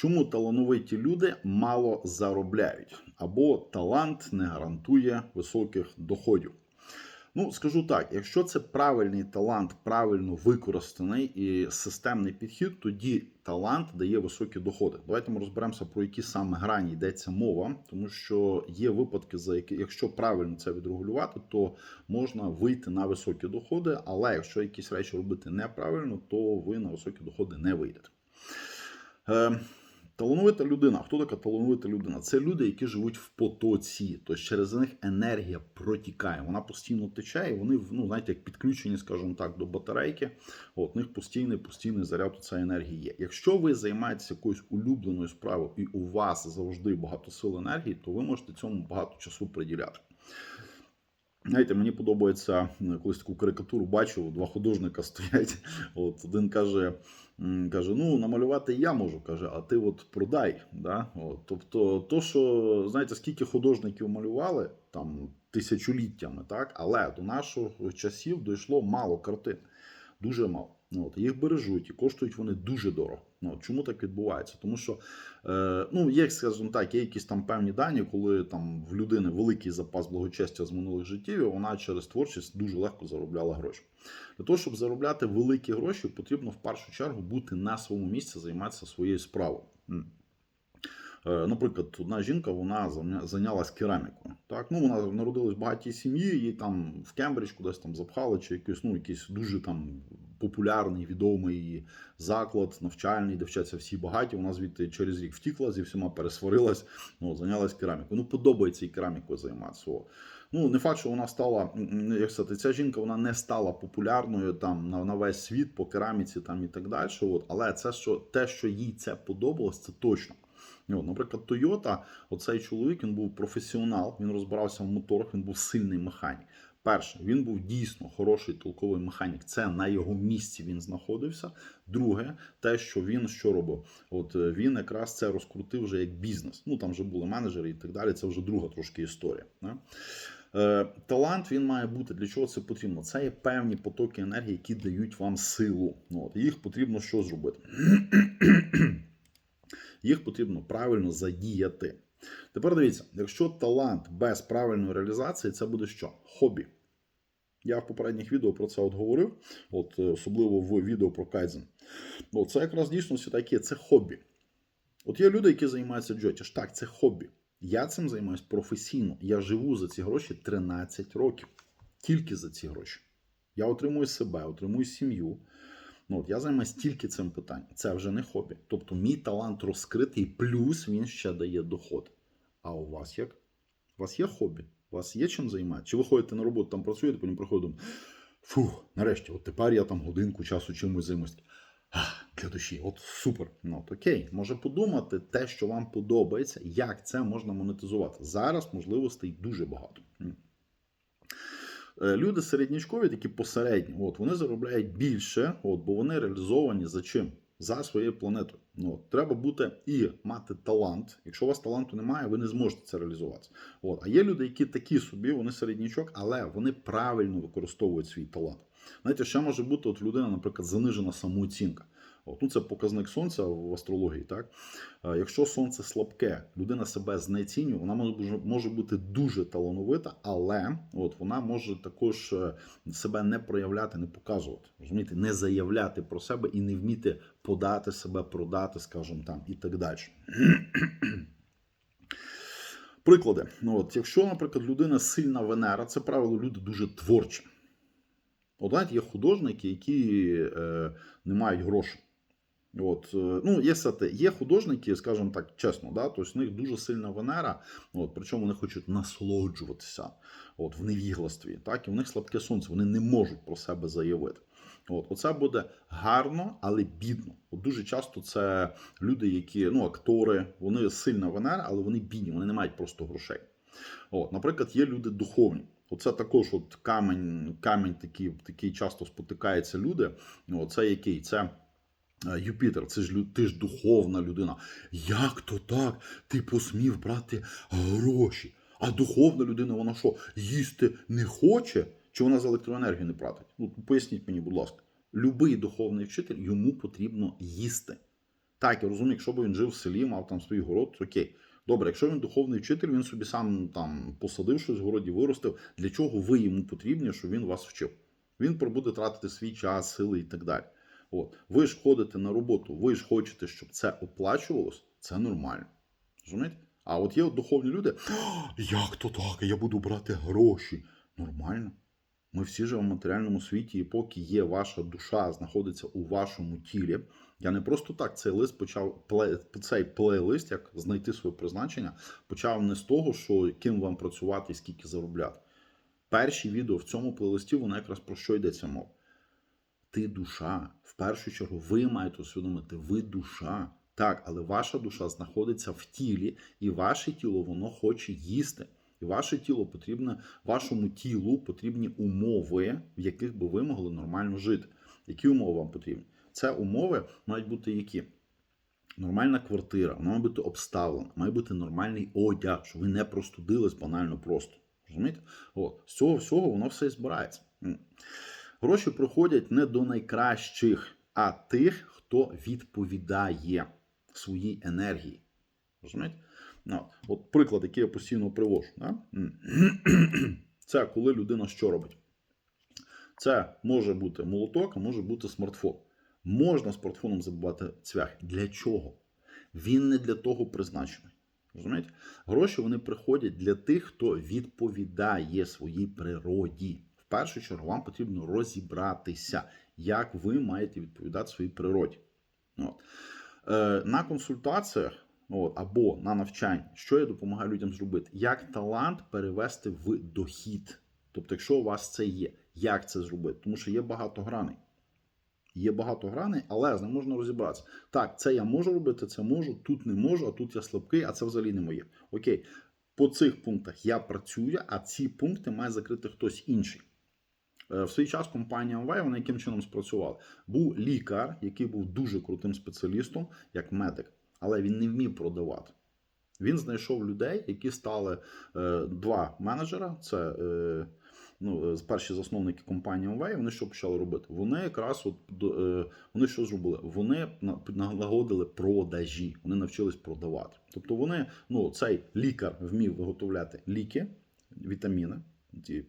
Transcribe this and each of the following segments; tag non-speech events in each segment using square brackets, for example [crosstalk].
Чому талановиті люди мало заробляють? Або талант не гарантує високих доходів? Ну, скажу так: якщо це правильний талант, правильно використаний і системний підхід, тоді талант дає високі доходи. Давайте ми розберемося про які саме грані йдеться мова, тому що є випадки, за які, якщо правильно це відрегулювати, то можна вийти на високі доходи. Але якщо якісь речі робити неправильно, то ви на високі доходи не вийдете. Талановита людина. Хто така талановита людина? Це люди, які живуть в потоці. Тобто через них енергія протікає. Вона постійно тече, і вони ну, знаєте, як підключені, скажімо так, до батарейки. От, у них постійний постійний заряд у цієї енергії є. Якщо ви займаєтеся якоюсь улюбленою справою, і у вас завжди багато сил енергії, то ви можете цьому багато часу приділяти. Знаєте, мені подобається колись таку карикатуру бачу, два художника [laughs] стоять. От один каже, каже: ну, намалювати я можу, каже, а ти от продай. Да? От, тобто, то, що знаєте, скільки художників малювали там тисячоліттями, так, але до наших часів дійшло мало картин. Дуже мало. Ну, От, їх бережуть і коштують вони дуже дорого. Ну, чому так відбувається? Тому що е, ну, є, скажімо так, є якісь там певні дані, коли там в людини великий запас благочестя з минулих життів, і вона через творчість дуже легко заробляла гроші. Для того, щоб заробляти великі гроші, потрібно в першу чергу бути на своєму місці, займатися своєю справою. Е, Наприклад, одна жінка вона зайнялась керамікою. Так, ну вона народилась в багатій сім'ї, її там в Кембридж кудись там запхали, чи якийсь, ну, якийсь дуже там популярний, відомий заклад, навчальний, де вчаться всі багаті. Вона звідти через рік втікла, зі всіма пересварилась, ну, зайнялась керамікою. Ну, подобається їй керамікою займатися. Ну, не факт, що вона стала, як сказати, ця жінка вона не стала популярною там на, на весь світ по кераміці там і так далі. От, але це що те, що їй це подобалось, це точно. Ну, наприклад, Toyota, оцей чоловік він був професіонал, він розбирався в моторах, він був сильний механік. Перше, він був дійсно хороший толковий механік. Це на його місці він знаходився. Друге, те, що він що робив? От е, він якраз це розкрутив вже як бізнес. Ну там вже були менеджери і так далі. Це вже друга трошки історія. Не? Е, талант він має бути. Для чого це потрібно? Це є певні потоки енергії, які дають вам силу. Ну, От, їх потрібно що зробити? Їх потрібно правильно задіяти. Тепер дивіться, якщо талант без правильної реалізації, це буде що? Хобі. Я в попередніх відео про це от говорив, от, е, особливо в відео про Кайдзен. От, це якраз дійсно все таке, це хобі. От є люди, які займаються джотіш. Так, це хобі. Я цим займаюся професійно. Я живу за ці гроші 13 років. Тільки за ці гроші. Я отримую себе, отримую сім'ю. Ну, от я займаюся тільки цим питанням. Це вже не хобі. Тобто мій талант розкритий, плюс він ще дає доход. А у вас як? У вас є хобі? У вас є чим займатися? Чи ви ходите на роботу, там працюєте, потім приходимо. Фух, нарешті, от тепер я там годинку часу чимось займусь. Ах, Для душі, от супер. Ну от окей, може подумати те, що вам подобається, як це можна монетизувати. Зараз можливостей дуже багато. Е, Люди середнячкові, такі посередні, от вони заробляють більше, от, бо вони реалізовані за чим? За своєю планетою. Ну, от, треба бути і мати талант. Якщо у вас таланту немає, ви не зможете це реалізувати. От. А є люди, які такі собі, вони середнячок, але вони правильно використовують свій талант. Знаєте, ще може бути от людина, наприклад, занижена самооцінка. От, ну, це показник сонця в астрології. Так? Якщо сонце слабке, людина себе знецінює, вона може, може бути дуже талановита, але от, вона може також е, себе не проявляти, не показувати, розумієте, не заявляти про себе і не вміти подати себе, продати, скажімо там, і так далі. [clears throat] Приклади. Ну, от, якщо, наприклад, людина сильна Венера, це правило люди дуже творчі. От знаєте, є художники, які е, не мають грошей. От, е, ну, є, сати- є художники, скажімо так, чесно, да, тобто в них дуже сильна Венера, от, причому вони хочуть насолоджуватися от, в невігластві, так, і в них слабке сонце, вони не можуть про себе заявити. От, оце буде гарно, але бідно. От дуже часто це люди, які ну, актори, вони сильна Венера, але вони бідні, вони не мають просто грошей. От, наприклад, є люди духовні. Оце також от камінь, камінь такий, такий часто спотикаються люди. Це який? Це Юпітер, це ж ти ж духовна людина. Як то так? Ти посмів брати гроші? А духовна людина, вона що, їсти не хоче? Чи вона за електроенергію не платить? Ну, поясніть мені, будь ласка. Любий духовний вчитель йому потрібно їсти. Так, я розумію, якщо б він жив в селі, мав там свій город, окей. Добре, якщо він духовний вчитель, він собі сам там посадив щось в городі, виростив. Для чого ви йому потрібні, щоб він вас вчив? Він буде тратити свій час, сили і так далі. От. Ви ж ходите на роботу, ви ж хочете, щоб це оплачувалось, це нормально. Розумієте? А от є от духовні люди, як то так? Я буду брати гроші. Нормально. Ми всі живемо в матеріальному світі, і поки є ваша душа, знаходиться у вашому тілі. Я не просто так цей лист почав цей плейлист, як знайти своє призначення, почав не з того, що ким вам працювати і скільки заробляти. Перші відео в цьому плейлисті, воно якраз про що йдеться мова. Ти душа. В першу чергу, ви маєте усвідомити, ви душа. Так, але ваша душа знаходиться в тілі, і ваше тіло воно хоче їсти. І ваше тіло потрібне, вашому тілу потрібні умови, в яких би ви могли нормально жити. Які умови вам потрібні? Це умови мають бути які? Нормальна квартира, вона має бути обставлена, має бути нормальний одяг, щоб ви не простудились банально просто. Розумієте? От, з цього всього воно все і збирається. Гроші приходять не до найкращих, а тих, хто відповідає своїй енергії. Розумієте? Ну, от приклад, який я постійно привожу. Да? [clears throat] Це коли людина що робить? Це може бути молоток, а може бути смартфон. Можна смартфоном забивати цвях. Для чого? Він не для того призначений. Розумієте? Гроші вони приходять для тих, хто відповідає своїй природі. Першу чергу вам потрібно розібратися, як ви маєте відповідати своїй природі. От. Е, на консультаціях от, або на навчанні, що я допомагаю людям зробити? Як талант перевести в дохід. Тобто, якщо у вас це є, як це зробити? Тому що є багато граней. Є багато граней, але з ним можна розібратися. Так, це я можу робити, це можу, тут не можу, а тут я слабкий, а це взагалі не моє. Окей, по цих пунктах я працюю, а ці пункти має закрити хтось інший. Е, В свій час компанія Amway, вона яким чином спрацювала? Був лікар, який був дуже крутим спеціалістом, як медик, але він не вмів продавати. Він знайшов людей, які стали е, два менеджера. Це е, ну, е, перші засновники компанії Amway, Вони що почали робити? Вони якраз от е, вони що зробили? Вони на- налагодили продажі, вони навчились продавати. Тобто вони, ну, цей лікар вмів виготовляти ліки, вітаміни, ті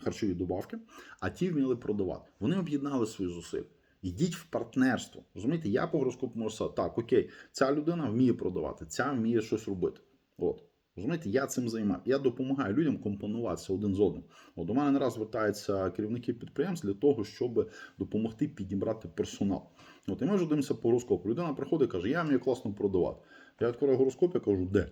харчові добавки, а ті вміли продавати. Вони об'єднали свої зусилля. Йдіть в партнерство. Розумієте, я по гороскопу можу так, окей, ця людина вміє продавати, ця вміє щось робити. От. Розумієте, я цим займаю. Я допомагаю людям компонуватися один з одним. От до мене не раз звертаються керівники підприємств для того, щоб допомогти підібрати персонал. От і ми вже дивимося по гороскопу. Людина приходить і каже, я вмію класно продавати. Я відкриваю гороскоп, я кажу, де?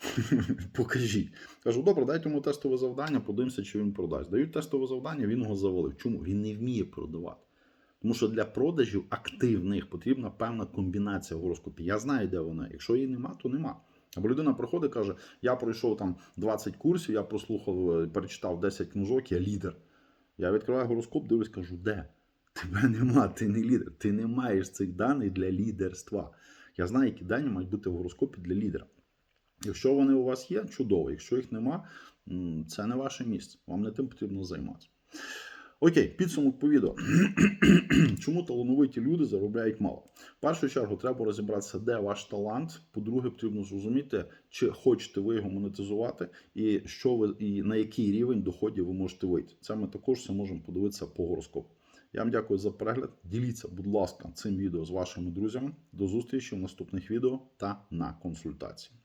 [laughs] Покажіть. Кажу, добре, дайте йому тестове завдання, подивимося, чи він продасть. Дають тестове завдання, він його завалив. Чому? Він не вміє продавати. Тому що для продажів активних потрібна певна комбінація в гороскопі. Я знаю, де вона. Якщо її нема, то нема. Або людина приходить і каже: я пройшов там 20 курсів, я прослухав, е, перечитав 10 книжок, я лідер. Я відкриваю гороскоп, дивлюсь, кажу, де? Тебе нема, ти не лідер. Ти не маєш цих даних для лідерства. Я знаю, які дані мають бути в гороскопі для лідера. Якщо вони у вас є, чудово. Якщо їх нема, це не ваше місце. Вам не тим потрібно займатися. Окей, підсумок по відео. [clears throat] Чому талановиті люди заробляють мало? В першу чергу треба розібратися, де ваш талант. По-друге, потрібно зрозуміти, чи хочете ви його монетизувати, і що ви і на який рівень доходів ви можете вийти. Це ми також все можемо подивитися по гороскопу. Я вам дякую за перегляд. Діліться, будь ласка, цим відео з вашими друзями. До зустрічі в наступних відео та на консультації.